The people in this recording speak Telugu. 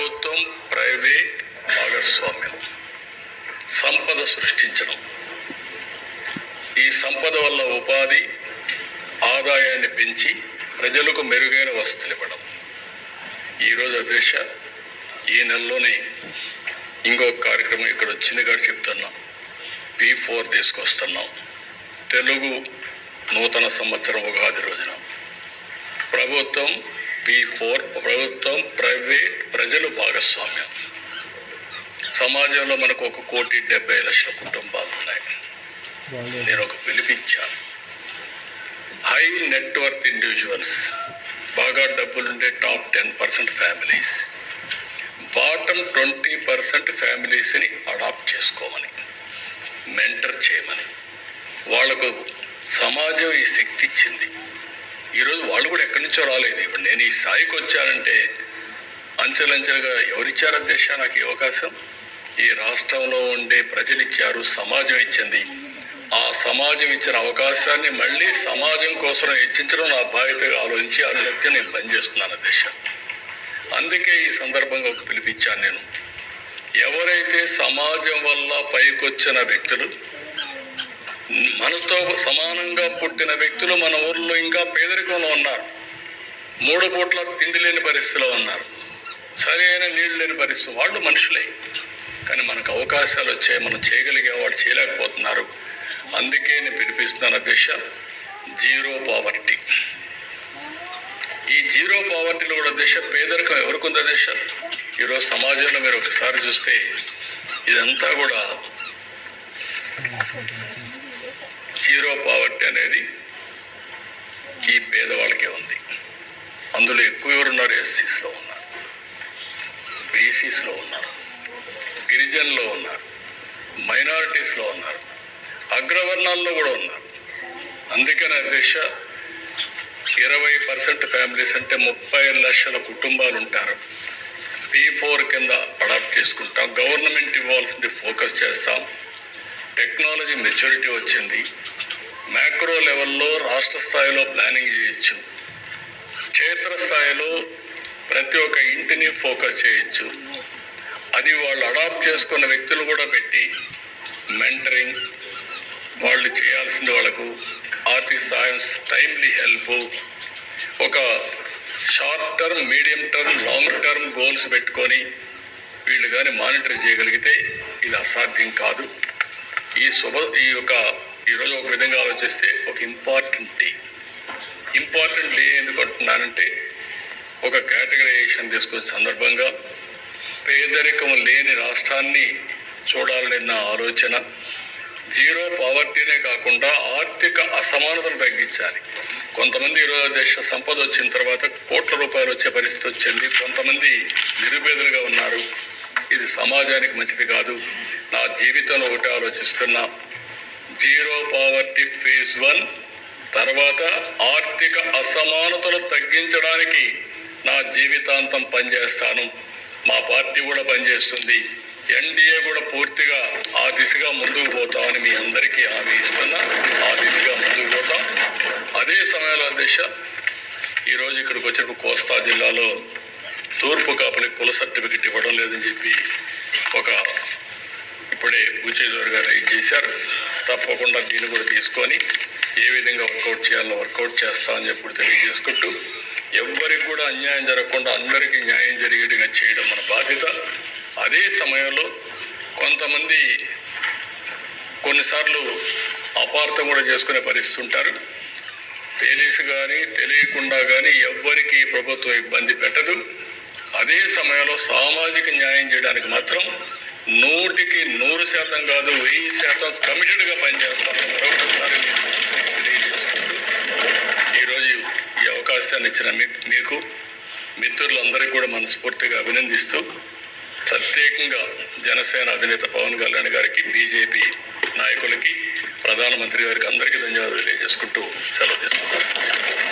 ప్రభుత్వం ప్రైవేట్ భాగస్వామ్యం. సంపద సృష్టించడం. ఈ సంపద వల్ల ఉపాధి ఆదాయాన్ని పెంచి ప్రజలకు మెరుగైన వసతులు ఇవ్వడం. ఈరోజు అధ్యక్ష ఈ నెలలోనే ఇంకొక కార్యక్రమం ఇక్కడ వచ్చింది చెప్తున్నాం. పీ ఫోర్ తీసుకొస్తున్నాం. తెలుగు నూతన సంవత్సరం ఉగాది రోజున. ప్రభుత్వం పీ ఫోర్ ప్రభుత్వం ప్రైవేట్ ప్రజలు భాగస్వామ్యం. సమాజంలో మనకు ఒక కోటి డెబ్బై లక్షల కుటుంబాలు ఉన్నాయి. నేను ఒక పిలిపించాను. హై నెట్వర్క్ ఇండివిజువల్స్ బాగా డబ్బులుండే top ten percent families. Bottom twenty percent ఫ్యామిలీస్ని adopt చేసుకోమని మెంటర్ చేయమని వాళ్ళకు సమాజం నుంచో రాలేదు ఇప్పుడు నేను ఈ స్థాయికి వచ్చానంటే అంచెలంచెలుగా ఎవరిచ్చారు దేశ? నాకు ఈ అవకాశం. ఈ రాష్ట్రంలో ఉండే ప్రజలు ఇచ్చారు సమాజం ఇచ్చింది. ఆ సమాజం ఇచ్చిన అవకాశాన్ని మళ్ళీ సమాజం కోసం హెచ్చించడం నా బాధ్యతగా ఆలోచించి అనుమతి నేను పనిచేస్తున్నాను దేశ. అందుకే ఈ సందర్భంగా ఒక పిలిపించాను నేను. ఎవరైతే సమాజం వల్ల పైకొచ్చిన వ్యక్తులు మనతో సమానంగా పుట్టిన వ్యక్తులు మన ఊర్లో ఇంకా పేదరికంలో ఉన్నారు. మూడు పూట్ల తిండి లేని పరిస్థితిలో ఉన్నారు. సరైన నీళ్ళు లేని పరిస్థితి. వాళ్ళు మనుషులే. కానీ మనకు అవకాశాలు వచ్చాయి. మనం చేయగలిగే వాళ్ళు చేయలేకపోతున్నారు. అందుకే నేను పిలిపిస్తున్నాను దిశ జీరో పావర్టీ. ఈ జీరో పావర్టీలో కూడా దిశ పేదరికం ఎవరికి ఉందా దిశ ఈరోజు సమాజంలో మీరు ఒకసారి చూస్తే ఇదంతా కూడా జీరో పావర్టీ అనేది గిరిజనులో ఉన్నారు. మైనారిటీస్లో ఉన్నారు. అగ్రవర్ణాల్లో కూడా ఉన్నారు. అందుకని అధ్యక్ష ఇరవై పర్సెంట్ ఫ్యామిలీస్ అంటే ముప్పై లక్షల కుటుంబాలు ఉంటారు. పీ ఫోర్ కింద అడాప్ట్ చేసుకుంటాం. గవర్నమెంట్ ఇవ్వాల్సింది ఫోకస్ చేస్తాం. టెక్నాలజీ మెచ్యూరిటీ వచ్చింది. మ్యాక్రో లెవెల్లో రాష్ట్ర స్థాయిలో ప్లానింగ్ చేయొచ్చు. క్షేత్ర స్థాయిలో ప్రతి ఒక్క ఇంటిని ఫోకస్ చేయొచ్చు. అది వాళ్ళు అడాప్ట్ చేసుకున్న వ్యక్తులు కూడా పెట్టి మెంటరింగ్ వాళ్ళు చేయాల్సింది వాళ్ళకు ఆర్థిక సహాయం టైమ్లీ హెల్ప్ ఒక short term medium term long term goals పెట్టుకొని వీళ్ళు కానీ మానిటర్ చేయగలిగితే ఇది అసాధ్యం కాదు. ఈ శుభ ఈ యొక్క ఈరోజు ఒక విధంగా ఆలోచిస్తే ఒక ఇంపార్టెంట్ డే ఇంపార్టెంట్ డే ఎందుకు అంటున్నానంటే ఒక కేటగరైజేషన్ తీసుకొచ్చే సందర్భంగా పేదరికం లేని రాష్ట్రాన్ని చూడాలనే నా ఆలోచన. జీరో పావర్టీనే కాకుండా ఆర్థిక అసమానతను తగ్గించాలి. కొంతమంది ఈరోజు దేశ సంపద వచ్చిన తర్వాత కోట్ల రూపాయలు వచ్చే పరిస్థితి వచ్చింది. కొంతమంది నిరుపేదలుగా ఉన్నారు. ఇది సమాజానికి మంచిది కాదు. నా జీవితంలో ఒకటి ఆలోచిస్తున్నా. జీరో పావర్టీ ఫేజ్ వన్ తర్వాత ఆర్థిక అసమానతలు తగ్గించడానికి నా జీవితాంతం పనిచేస్తాను. మా పార్టీ కూడా పనిచేస్తుంది. ఎన్డీఏ కూడా పూర్తిగా ఆ దిశగా ముందుకు పోతామని మీ అందరికీ హామీ ఇస్తున్నా. ఆ దిశగా ముందుకు పోతాం. అదే సమయంలో దిశ ఈరోజు ఇక్కడికి వచ్చిన కోస్తా జిల్లాలో తూర్పు కాపులకి కుల సర్టిఫికెట్ ఇవ్వడం లేదని చెప్పి ఒక ఇప్పుడే బుచేజోర్ గారు రైట్ చేశారు. తప్పకుండా దీన్ని కూడా తీసుకొని ఏ విధంగా వర్కౌట్ చేయాలో వర్కౌట్ చేస్తామని చెప్పి తెలియజేసుకుంటూ కూడా అన్యాయం జరగకుండా అందరికీ న్యాయం జరిగేట్టుగా చేయడం మన బాధ్యత. అదే సమయంలో కొంతమంది కొన్నిసార్లు అపార్థం కూడా చేసుకునే పరిస్థితి ఉంటారు. తెలిసి కానీ తెలియకుండా కానీ ఎవ్వరికి ప్రభుత్వం ఇబ్బంది పెట్టదు. అదే సమయంలో సామాజిక న్యాయం చేయడానికి మాత్రం నూటికి నూరు శాతం కాదు వెయ్యి శాతం కమిటెడ్గా పనిచేస్తారు. అవకాశాన్ని ఇచ్చిన మీకు మిత్రులందరికీ కూడా మనస్ఫూర్తిగా అభినందిస్తూ ప్రత్యేకంగా జనసేన అధినేత పవన్ కళ్యాణ్ గారికి బీజేపీ నాయకులకి ప్రధానమంత్రి గారికి అందరికీ ధన్యవాదాలు తెలియజేసుకుంటూ సెలవు తీసుకుంటాను